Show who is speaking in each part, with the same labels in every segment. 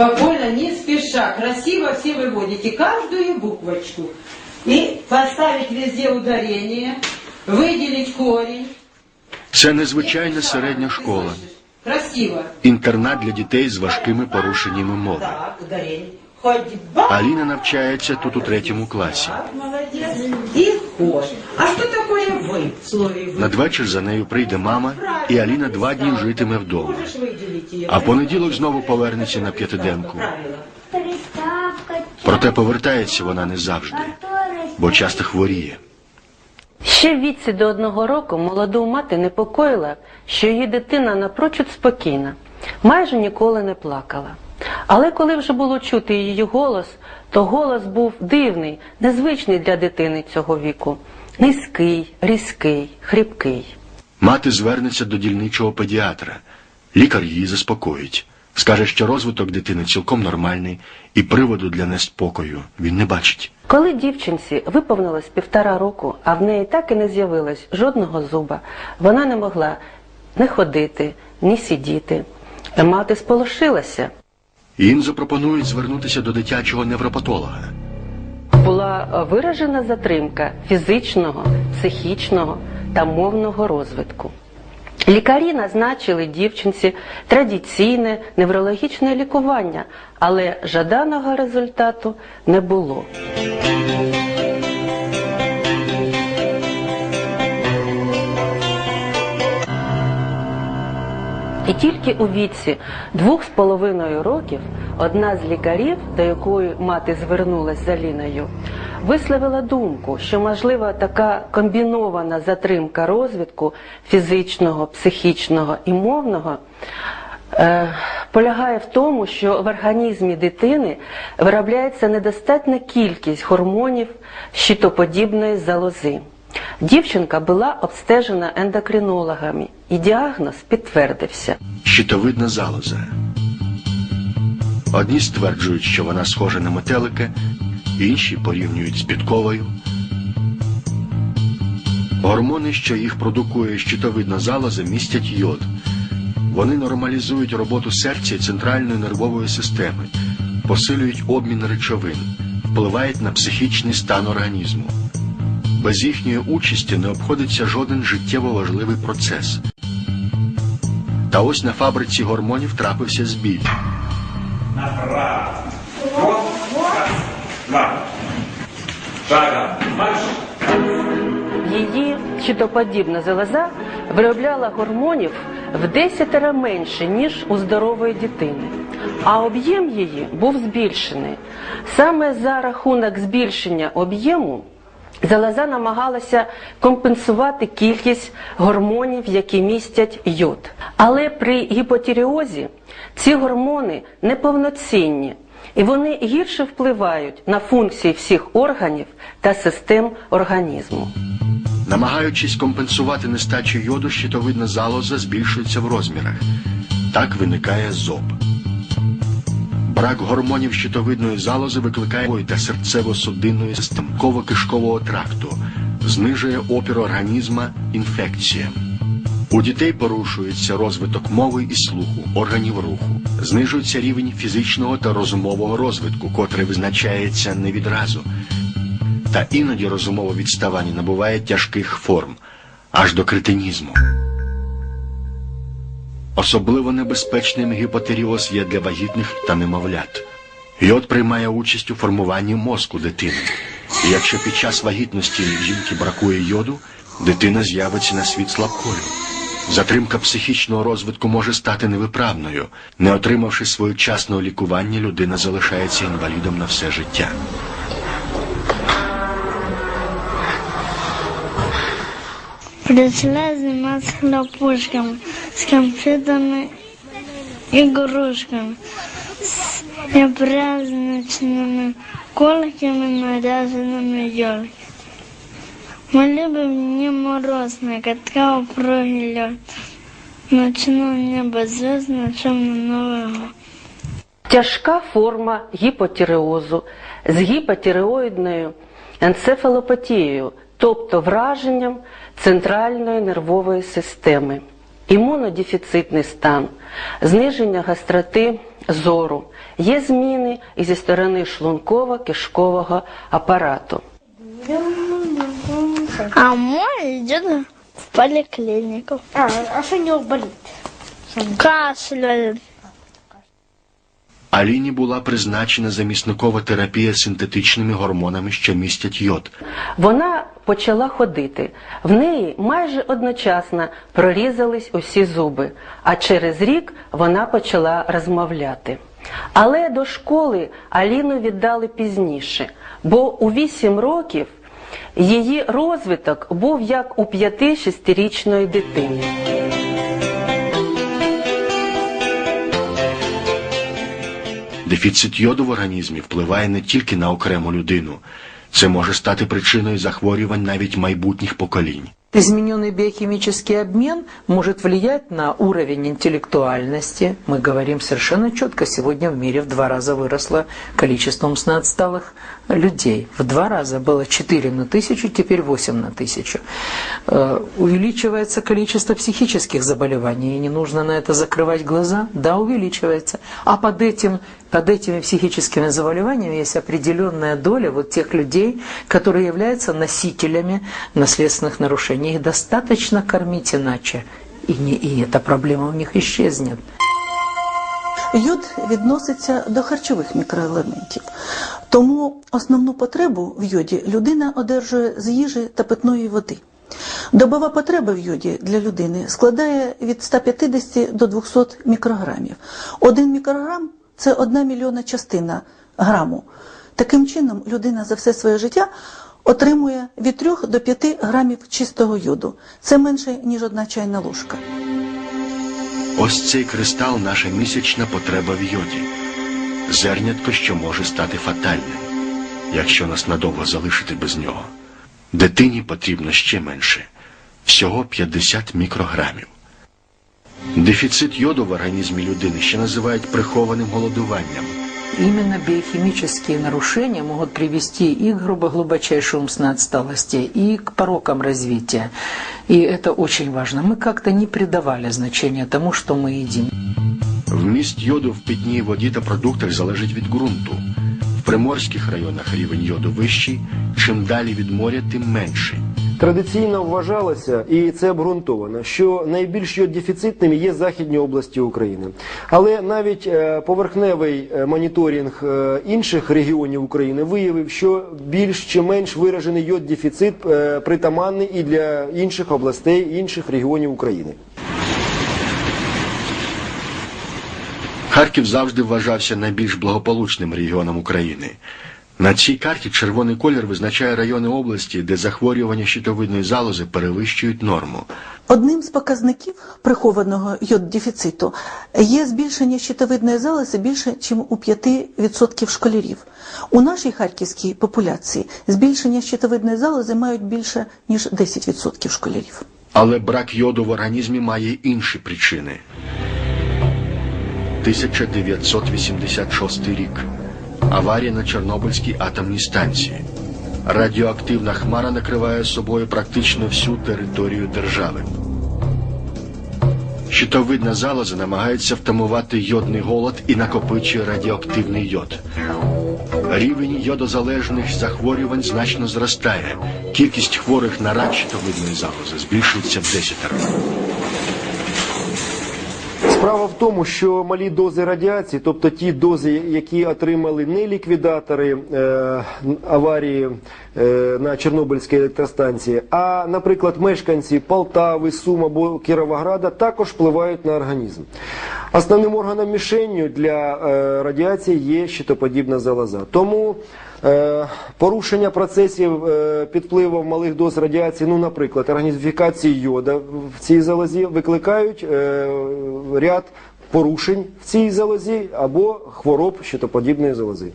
Speaker 1: Спокойно, не спеша, красиво все выводите каждую буквочку. И поставить везде ударение, выделить корень.
Speaker 2: Це незвичайна середня школа,
Speaker 1: Красиво.
Speaker 2: інтернат для дітей з важкими порушеннями мови.
Speaker 1: Так, ударение. Ходьба.
Speaker 2: Аліна навчається тут у третьому класі.
Speaker 1: Так, молодец. И ход. А что такое вы в слове вы?
Speaker 2: Надвечір за нею прийде мама, і Аліна два дні житиме вдома. А понеділок знову повернеться на п'ятиденку. Проте повертається вона не завжди, бо часто хворіє.
Speaker 3: Ще в віці до одного року молоду мати непокоїла, що її дитина напрочуд спокійна, майже ніколи не плакала. Але коли вже було чути її голос, то голос був дивний, незвичний для дитини цього віку, низький, різкий, хрипкий.
Speaker 2: Мати звернеться до дільничого педіатра. Лікар її заспокоїть. Скаже, що розвиток дитини цілком нормальний, і приводу для неспокою він не бачить.
Speaker 3: Коли дівчинці виповнилось півтора року, а в неї так і не з'явилось жодного зуба, вона не могла не ходити, ні сидіти. Мати сполошилася.
Speaker 2: Їм запропонують звернутися до дитячого невропатолога.
Speaker 3: була виражена затримка фізичного, психічного та мовного розвитку. Лікарі назначили дівчинці традиційне неврологічне лікування, але жаданого результату не було. І тільки у віці двох з половиною років одна з лікарів, до якої мати звернулася за Ліною, висловила думку, що можлива така комбінована затримка розвитку фізичного, психічного і мовного. е, Полягає в тому, що в організмі дитини виробляється недостатня кількість гормонів щитоподібної залози. Дівчинка була обстежена ендокринологами, і діагноз підтвердився.
Speaker 2: Щитовидна залоза. Одні стверджують, що вона схожа на метелика, інші порівнюють з підковою. Гормони, що їх продукує щитовидна залоза, містять йод. Вони нормалізують роботу серця і центральної нервової системи, посилюють обмін речовин, впливають на психічний стан організму. Без їхньої участі не обходиться жоден життєво важливий процес. Та ось на фабриці гормонів трапився збій.
Speaker 3: Її щитоподібна залоза виробляла гормонів в десятеро менше, ніж у здорової дитини, а об'єм її був збільшений. Саме за рахунок збільшення об'єму залоза намагалася компенсувати кількість гормонів, які містять йод. Але при гіпотіріозі ці гормони неповноцінні. І вони гірше впливають на функції всіх органів та систем організму.
Speaker 2: Намагаючись компенсувати нестачу йоду, щитовидна залоза збільшується в розмірах. Так виникає зоб. Брак гормонів щитовидної залози викликає та серцево-судинної системи кишкового тракту, знижує опір організма інфекціям. У дітей порушується розвиток мови і слуху, органів руху, знижується рівень фізичного та розумового розвитку, котрий визначається не відразу. Та іноді розумове відставання набуває тяжких форм, аж до кретинізму. Особливо небезпечним гіпотеріоз є для вагітних та немовлят. Йод приймає участь у формуванні мозку дитини. І якщо під час вагітності жінки бракує йоду, дитина з'явиться на світ слабкою. Затримка психічного розвитку може стати невиправною. Не отримавши своєчасного лікування, людина залишається інвалідом на все життя.
Speaker 4: Зима с хлопушками, с конфетами и игрушками, с непраздничными колками, наряженными елки. Мы любим не морозный, катка упругий лед. Ночное небо звездное, темно Новый год.
Speaker 3: Тяжка форма гіпотіреозу з гіпотіреоїдною енцефалопатією, тобто враженням центральної нервової системи. імунодефіцитний стан, зниження гастроти зору. Є зміни і зі сторони шлунково-кишкового апарату.
Speaker 4: А мой идет в поликлинику.
Speaker 5: А, а что у него болит?
Speaker 4: Кашляет.
Speaker 2: Аліні була призначена замісникова терапія синтетичними гормонами, що містять йод.
Speaker 3: Вона почала ходити. В неї майже одночасно прорізались усі зуби, а через рік вона почала розмовляти. Але до школи Аліну віддали пізніше, бо у 8 років її розвиток був як у 5-6-річної дитини.
Speaker 2: Дефіцит йоду в організмі впливає не тільки на окрему людину. Це може стати причиною захворювань навіть майбутніх поколінь.
Speaker 6: Измененный биохимический обмен может влиять на уровень интеллектуальности. Мы говорим совершенно четко, сегодня в мире в два раза выросло количество умственно отсталых людей. В два раза было 4 на тысячу, теперь 8 на тысячу. Э, Увеличивается количество психических заболеваний, и не нужно на это закрывать глаза. Да, увеличивается. А под этим под этими психическими заболеваниями есть определенная доля вот тех людей, которые являются носителями наследственных нарушений. Их достаточно кормить иначе, и, не, и эта проблема у них исчезнет.
Speaker 7: Йод відноситься до харчових мікроелементів, тому основну потребу в йоді людина одержує з їжі та питної води. Добова потреба в йоді для людини складає від 150 до 200 мікрограмів. Один мікрограм це одна мільйона частина граму. Таким чином, людина за все своє життя отримує від 3 до 5 грамів чистого йоду. Це менше, ніж одна чайна ложка.
Speaker 2: Ось цей кристал наша місячна потреба в йоді. Зернятко, що може стати фатальним, якщо нас надовго залишити без нього. Дитині потрібно ще менше всього 50 мікрограмів. Дефіцит йоду в організмі людини ще називають прихованим голодуванням.
Speaker 6: Именно биохимические нарушения могут привести и к грубо глубочайшей умственной отсталости, и к порокам развития. И это очень важно. Мы как-то не придавали значения тому, что мы едим.
Speaker 2: Вміст йоду в питній воді та продуктах залежить від ґрунту. В приморських районах рівень йоду вищий, чим далі від моря, тим менший.
Speaker 8: Традиційно вважалося, і це обґрунтовано, що найбільш йод-дефіцитними є західні області України. Але навіть е, поверхневий е, моніторинг е, інших регіонів України виявив, що більш чи менш виражений йод-дефіцит е, притаманний і для інших областей, інших регіонів України.
Speaker 2: Харків завжди вважався найбільш благополучним регіоном України. На цій карті червоний колір визначає райони області, де захворювання щитовидної залози перевищують норму.
Speaker 7: Одним з показників прихованого йод-дефіциту є збільшення щитовидної залози більше, ніж у 5% школярів. У нашій харківській популяції збільшення щитовидної залози мають більше, ніж 10% школярів.
Speaker 2: Але брак йоду в організмі має інші причини. 1986 рік. Аварія на Чорнобильській атомній станції. Радіоактивна хмара накриває собою практично всю територію держави. Щитовидна залоза намагається втамувати йодний голод і накопичує радіоактивний йод. Рівень йодозалежних захворювань значно зростає. Кількість хворих на рак щитовидної залози збільшується в десятеро.
Speaker 8: Справа в тому, що малі дози радіації, тобто ті дози, які отримали не ліквідатори е, аварії е, на Чорнобильській електростанції, а, наприклад, мешканці Полтави, Сум або Кіровограда, також впливають на організм. Основним органом мішенню для е, радіації є щитоподібна залоза. Тому Порушення процесів е, підпливу малих доз радіації, ну, наприклад, організифікації йода в цій залозі викликають е, ряд порушень в цій залозі або хвороб щитоподібної залози.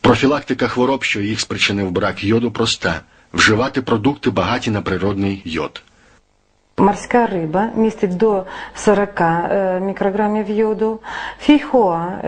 Speaker 2: Профілактика хвороб, що їх спричинив брак йоду, проста вживати продукти багаті на природний йод.
Speaker 9: Морська риба містить до 40 е, мікрограмів йоду, фейхоа